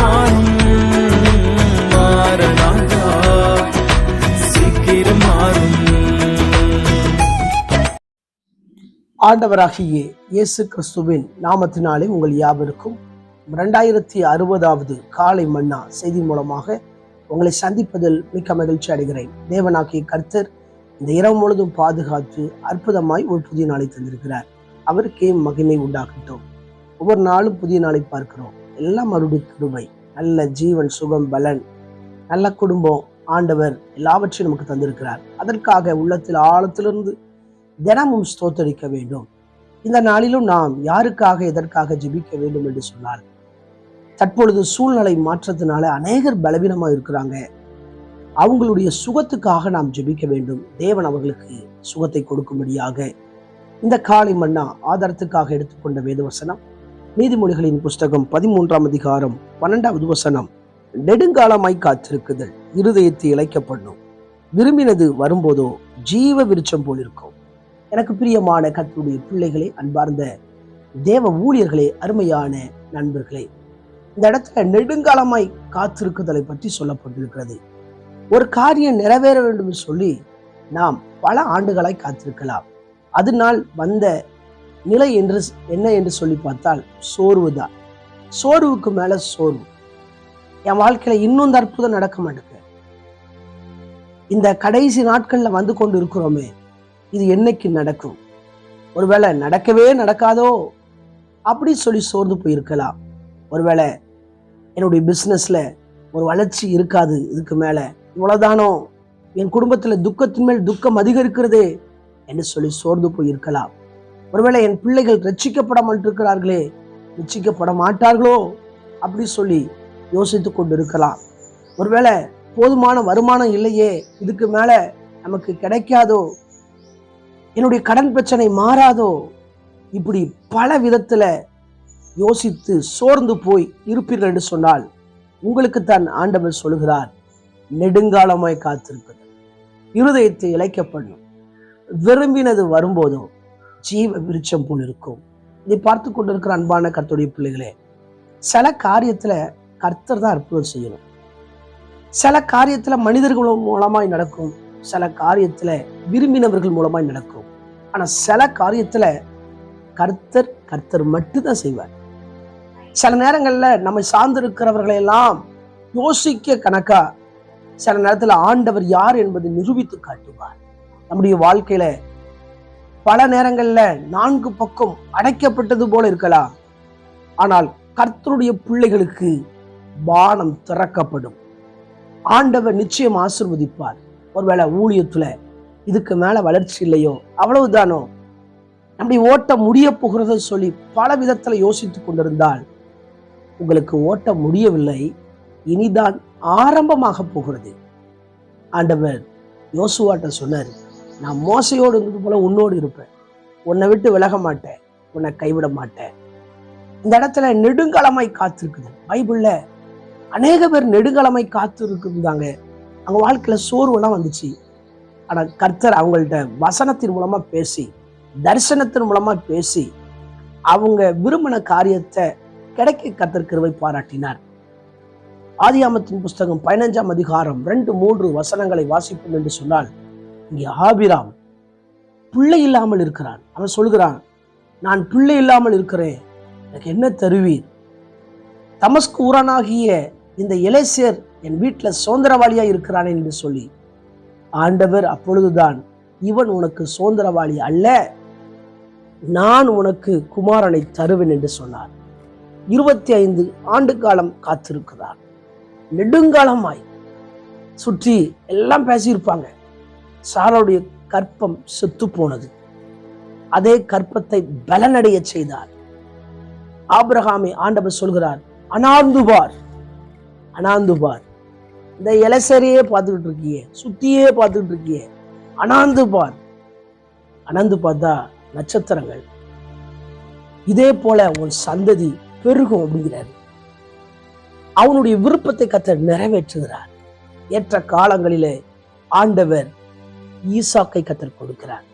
மாறும் சீக்கிரம் மாறும் ஆண்டவராகிய இயேசு கிறிஸ்துவின் நாமத்தினாலே உங்கள் யாவருக்கும் இரண்டாயிரத்தி அறுபதாவது காலை மன்னா செய்தி மூலமாக உங்களை சந்திப்பதில் மிக்க மகிழ்ச்சி அடைகிறேன். தேவனாகிய கர்த்தர் இந்த இரவு முழுதும் பாதுகாத்து அற்புதமாய் ஒரு புதிய நாளை தந்திருக்கிறார். அவருக்கே மகிமை உண்டாகட்டும். ஒவ்வொரு நாளும் புதிய நாளை பார்க்கிறோம். எல்லாம் அவருடைய கிருபை. நல்ல ஜீவன் சுகம் பலன் நல்ல குடும்பம் ஆண்டவர் எல்லாவற்றையும் நமக்கு தந்திருக்கிறார். அதற்காக உள்ளத்தில் ஆழத்திலிருந்து தினமும் ஸ்தோத்தரிக்க வேண்டும். இந்த நாளிலும் நாம் யாருக்காக எதற்காக ஜெபிக்க வேண்டும் என்று சொன்னால் தற்பொழுது சூழ்நிலை மாற்றத்தினால அநேகர் பலவீனமா இருக்கிறாங்க. அவங்களுடைய சுகத்துக்காக நாம் ஜெபிக்க வேண்டும். தேவன் அவர்களுக்கு சுகத்தை கொடுக்கும்படியாக. இந்த காலை மன்னா ஆதாரத்துக்காக எடுத்துக்கொண்ட வேதவசனம் நீதிமொழிகளின் புஸ்தகம் பதிமூன்றாம் அதிகாரம் பன்னெண்டாவது வசனம். நெடுங்காலமாய் காத்திருக்குதல் இருதயத்தை இழைக்கப்படும். விரும்பினது வரும்போதோ ஜீவ விருச்சம் போல் இருக்கும் எனக்கு பிரியமான கத்துடைய பிள்ளைகளே அன்பார்ந்த தேவ ஊழியர்களே அருமையான நண்பர்களே இந்த இடத்துல நெடுங்காலமாய் காத்திருக்குதலை பற்றி சொல்லப்பட்டிருக்கிறது. ஒரு காரியம் நிறைவேற வேண்டும் என்று சொல்லி நாம் பல ஆண்டுகளாய் காத்திருக்கலாம். அதனால் வந்த நிலை என்று என்ன என்று சொல்லி பார்த்தால் சோர்வு தான் சோர்வுக்கு மேல சோர்வு. என் வாழ்க்கையில இன்னும் அற்புதம் நடக்க மாட்டேங்குது. இந்த கடைசி நாட்கள்ல வந்து கொண்டு இருக்கிறோமே இது என்னைக்கு நடக்கும்? ஒருவேளை நடக்கவே நடக்காதோ? அப்படி சொல்லி சோர்ந்து போயிருக்கலாம். ஒருவேளை என்னுடைய பிஸ்னஸ்ல ஒரு வளர்ச்சி இருக்காது இதுக்கு மேல. இவ்வளவுதானோ? என் குடும்பத்துல துக்கத்தின் மேல் துக்கம் அதிகரிக்கிறதே என்று சொல்லி சோர்ந்து போயிருக்கலாம். ஒருவேளை என் பிள்ளைகள் ரட்சிக்கப்பட மாட்டிருக்கிறார்களே ரட்சிக்கப்பட மாட்டார்களோ அப்படி சொல்லி யோசித்து கொண்டு இருக்கலாம் ஒருவேளை போதுமான வருமானம் இல்லையே இதுக்கு மேல நமக்கு கிடைக்காதோ? என்னுடைய கடன் பிரச்சனை மாறாதோ? இப்படி பல விதத்துல யோசித்து சோர்ந்து போய் இருப்பீர்கள் என்று சொன்னால் உங்களுக்கு தான் ஆண்டவர் சொல்கிறார் நெடுங்காலமாய் காத்திருப்பது. இருதயத்தை இழைக்கப்படும் விரும்பினது வரும்போதும் ஜீவ விருட்சம் போல் இருக்கும். இதை பார்த்து கொண்டிருக்கிற அன்பான கர்த்தருடைய பிள்ளைகளே சில காரியத்தில் கர்த்தர் தான் அற்புதம் செய்யணும். சில காரியத்தில் மனிதர்கள் மூலமாய் நடக்கும் சில காரியத்தில் விரும்பினவர்கள் மூலமாய் நடக்கும். ஆனால் சில காரியத்தில் கர்த்தர் கர்த்தர் மட்டும்தான் செய்வார். சில நேரங்களில் நம்மை சார்ந்திருக்கிறவர்களையெல்லாம் யோசிக்க கணக்கா சில நேரத்தில் ஆண்டவர் யார் என்பதை நிரூபித்து காட்டுவார். நம்முடைய வாழ்க்கையில பல நேரங்கள்ல நான்கு பக்கம் அடைக்கப்பட்டது போல இருக்கலாம். ஆனால் கர்த்தருடைய பிள்ளைகளுக்கு பானம் திறக்கப்படும். ஆண்டவர் நிச்சயம் ஆசிர்வதிப்பார். ஒருவேளை ஊழியத்துல இதுக்கு மேல வளர்ச்சி இல்லையோ அவ்வளவுதானோ? நம்முடைய ஓட்டம் முடிய போகிறத சொல்லி பல விதத்துல யோசித்துக் கொண்டிருந்தால் உங்களுக்கு ஓட்ட முடியவில்லை. இனிதான் ஆரம்பமாக போகிறது. ஆண்டவர் யோசுவாட்ட சொன்னார் நான் மோசையோடு இருந்தது போல உன்னோடு இருப்பேன். உன்னை விட்டு விலக மாட்டேன். உன்னை கைவிட மாட்டேன். இந்த இடத்துல நெடுங்காலமாய் காத்திருக்குது. பைபிள்ல அநேக பேர் நெடுங்காலமாய் காத்து இருக்குதாங்க அவங்க வாழ்க்கையில சோர்வெல்லாம் வந்துச்சு. ஆனா கர்த்தர் அவங்கள்ட்ட வசனத்தின் மூலமா பேசி தரிசனத்தின் மூலமா பேசி அவங்க விரும்பின காரியத்தை கிடைக்க கர்த்தர் கிருபை பாராட்டினார். ஆதியாமத்தின் புஸ்தகம் பதினஞ்சாம் அதிகாரம் ரெண்டு மூன்று வசனங்களை வாசிப்போம் என்று சொன்னால் இங்கே ஆபிராம் பிள்ளை இல்லாமல் இருக்கிறான். அவன் சொல்கிறான் நான் பிள்ளை இல்லாமல் இருக்கிறேன். எனக்கு என்ன தருவீர்? தமஸ்கு ஊரானாகிய இந்த இளைஞர் என் வீட்டில் சுதந்திரவாளியாக இருக்கிறான் என்று சொல்லி ஆண்டவர் அப்பொழுதுதான் இவன் உனக்கு சுதந்திரவாளி அல்ல நான் உனக்கு குமாரனை தருவேன் என்று சொன்னார். இருபத்தி ஐந்து ஆண்டு காலம் காத்திருக்கிறார். நெடுங்காலமாய் சுற்றி எல்லாம் பேசியிருப்பாங்க. சாராவுடைய கற்பம் செத்து போனது அதே கற்பத்தை பலனடைய செய்தார். ஆபிரகாமை ஆண்டவர் சொல்கிறார் அனாந்து பார் அனாந்து பார். இந்த இலசரியே பார்த்துக்கிட்டு இருக்கியே சுத்தியே பார்த்துக்கிட்டு இருக்கியே அனாந்து பார். அனந்து பார்த்தா நட்சத்திரங்கள். இதே போல உன் சந்ததி பெருகும் அப்படிங்கிறார். அவனுடைய விருப்பத்தை கத்த நிறைவேற்றுகிறார். ஏற்ற காலங்களிலே ஆண்டவர் ஈசாக்கை கத்தர் கொடுக்கிறார்.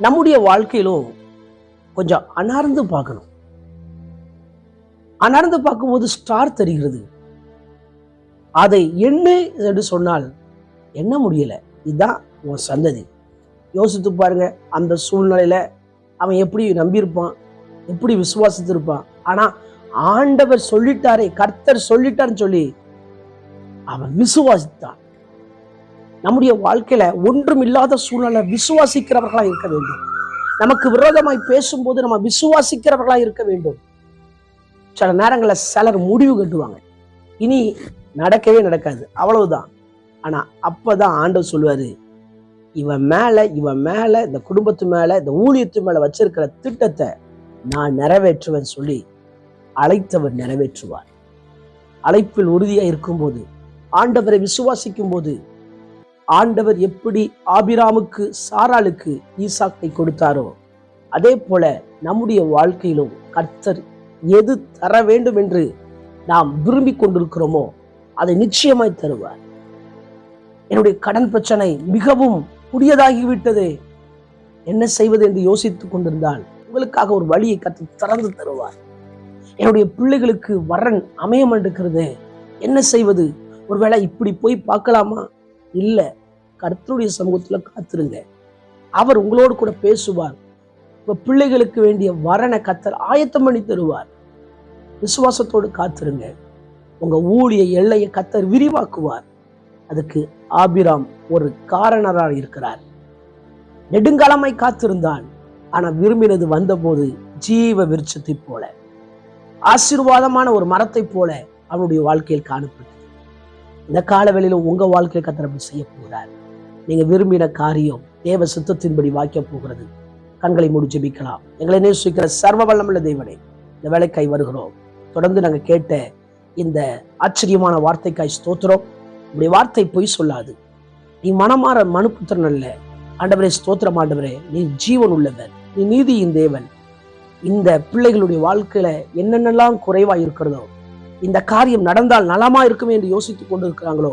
நம்முடைய வாழ்க்கையிலும் கொஞ்சம் அனார்ந்து பார்க்கணும். அனர்ந்து பார்க்கும்போது ஸ்டார் தெரிகிறது. அதை என்ன என்று சொன்னால் என்ன முடியல. இதுதான் உன் சந்ததி. யோசித்து பாருங்க அந்த சூழ்நிலையில அவன் எப்படி நம்பியிருப்பான் எப்படி விசுவாசித்திருப்பான். ஆனா ஆண்டவர் சொல்லிட்டாரே கர்த்தர் சொல்லிட்டாருன்னு சொல்லி அவன் விசுவாசித்தான். நம்முடைய வாழ்க்கையில ஒன்றும் இல்லாத சூழ்நிலை விசுவாசிக்கிறவர்களா இருக்க வேண்டும். நமக்கு விரோதமாய் பேசும்போது நம்ம விசுவாசிக்கிறவர்களா இருக்க வேண்டும். சில நேரங்களில் சிலர் முடிவு கட்டுவாங்க. இனி நடக்கவே நடக்காது. அவ்வளவுதான். ஆனா அப்பதான் ஆண்டவர் சொல்லுவாரு இவன் மேல இவன் மேல இந்த குடும்பத்து மேல இந்த ஊழியத்து மேல வச்சிருக்கிற திட்டத்தை நான் நிறைவேற்றுவேன் சொல்லி அழைத்தவர் நிறைவேற்றுவார். அழைப்பில் உறுதியா இருக்கும்போது ஆண்டவரை விசுவாசிக்கும் போது ஆண்டவர் எப்படி ஆபிராமுக்கு சாராளுக்கு ஈசாக்கை கொடுத்தாரோ அதே போல நம்முடைய வாழ்க்கையிலும் கர்த்தர் எது தர வேண்டும் என்று நாம் விரும்பி கொண்டிருக்கிறோமோ அதை நிச்சயமாய் தருவார். என்னுடைய கடன் பிரச்சனை மிகவும் புதியதாகிவிட்டது. என்ன செய்வது என்று யோசித்துக் கொண்டிருந்தால் உங்களுக்காக ஒரு வழியை கற்று திறந்து தருவார். என்னுடைய பிள்ளைகளுக்கு வரன் அமைய இருக்கிறது என்ன செய்வது? ஒருவேளை இப்படி போய் பார்க்கலாமா? இல்ல கர்த்தருடைய சமூகத்துல காத்துருங்க. அவர் உங்களோடு கூட பேசுவார். உங்க பிள்ளைகளுக்கு வேண்டிய வரனை கத்தர் ஆயத்தம் பண்ணி தருவார். விசுவாசத்தோடு காத்திருங்க. உங்க ஊழிய எல்லையை கத்தர் விரிவாக்குவார். அதுக்கு ஆபிராம் ஒரு காரணராக இருக்கிறார். நெடுங்காலமாய் காத்திருந்தான். ஆனா விரும்பினது வந்தபோது ஜீவ விருட்சத்தை போல ஆசீர்வாதமான ஒரு மரத்தை போல அவனுடைய வாழ்க்கையில் காணப்பட்டது. இந்த காலவெளியில உங்க வாழ்க்கையில் கத்தர் அப்படி செய்ய போகிறார் நீங்க விரும்பின காரியம் தேவ சித்தத்தின்படி வாய்க்க போகிறது. கண்களை மூடி ஜெபிக்கலாம். எங்களை நேசிக்கிற சர்வ வல்லமுள்ள தெய்வனை இந்த வேலைக்காய் வருகிறோம். தொடர்ந்து நாங்க கேட்ட இந்த ஆச்சரியமான வார்த்தைக்காய் ஸ்தோத்திரம். உடைய வார்த்தை பொய் சொல்லாது. நீ மனமாற மனுப்புத்திரன் அல்ல. ஆண்டவரே ஸ்தோத்திரம் ஆண்டவரே. நீ ஜீவன் உள்ளவர். நீ நீதியின் தேவன். இந்த பிள்ளைகளுடைய வாழ்க்கையில என்னென்னலாம் குறைவா இருக்கிறதோ இந்த காரியம் நடந்தால் நலமா இருக்குமே என்று யோசித்துக் கொண்டு இருக்கிறாங்களோ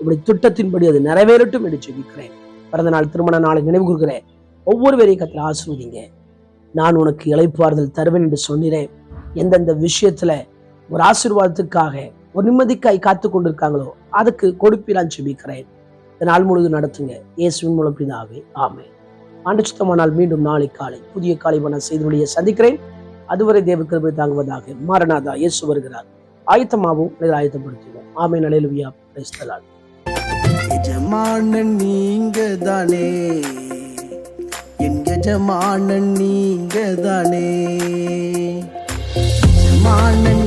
இப்படி திட்டத்தின்படி அது நிறைவேறட்டும் என்று ஜெபிக்கிறேன். பிறந்த நாள் திருமண நாளை நினைவு கூறுகிறேன் ஒவ்வொருவரையும் கத்திர ஆசிர்வதிங்க. நான் உனக்கு இழைப்பாறுதல் தருவேன் என்று சொன்னிறேன் எந்தெந்த விஷயத்துல ஒரு ஆசீர்வாதத்துக்காக ஒரு நிம்மதிக்காய் காத்து கொண்டிருக்காங்களோ அதுக்கு கொடுப்பிலான் ஜெபிக்கிறேன். இந்த நாள் முழுவதும் நடத்துங்க. இயேசுவின் மூலம் பிதாவே ஆமே ஆண்டு சுத்தமானால் மீண்டும் நாளை காலை புதிய காலை மன செய்தியை சந்திக்கிறேன். அதுவரை தேவ கிருபை தாங்குவதாக மாரநாதா இயேசு வருகிறார். ஆயத்தமாகவும் இதில் ஆயத்தப்படுத்திடுவோம் ஆமை நலையிலுவியா பிரைஸ்தலால் எஜமானன் நீங்க தானே என் எஜமானன் நீங்க தானே எஜமானன்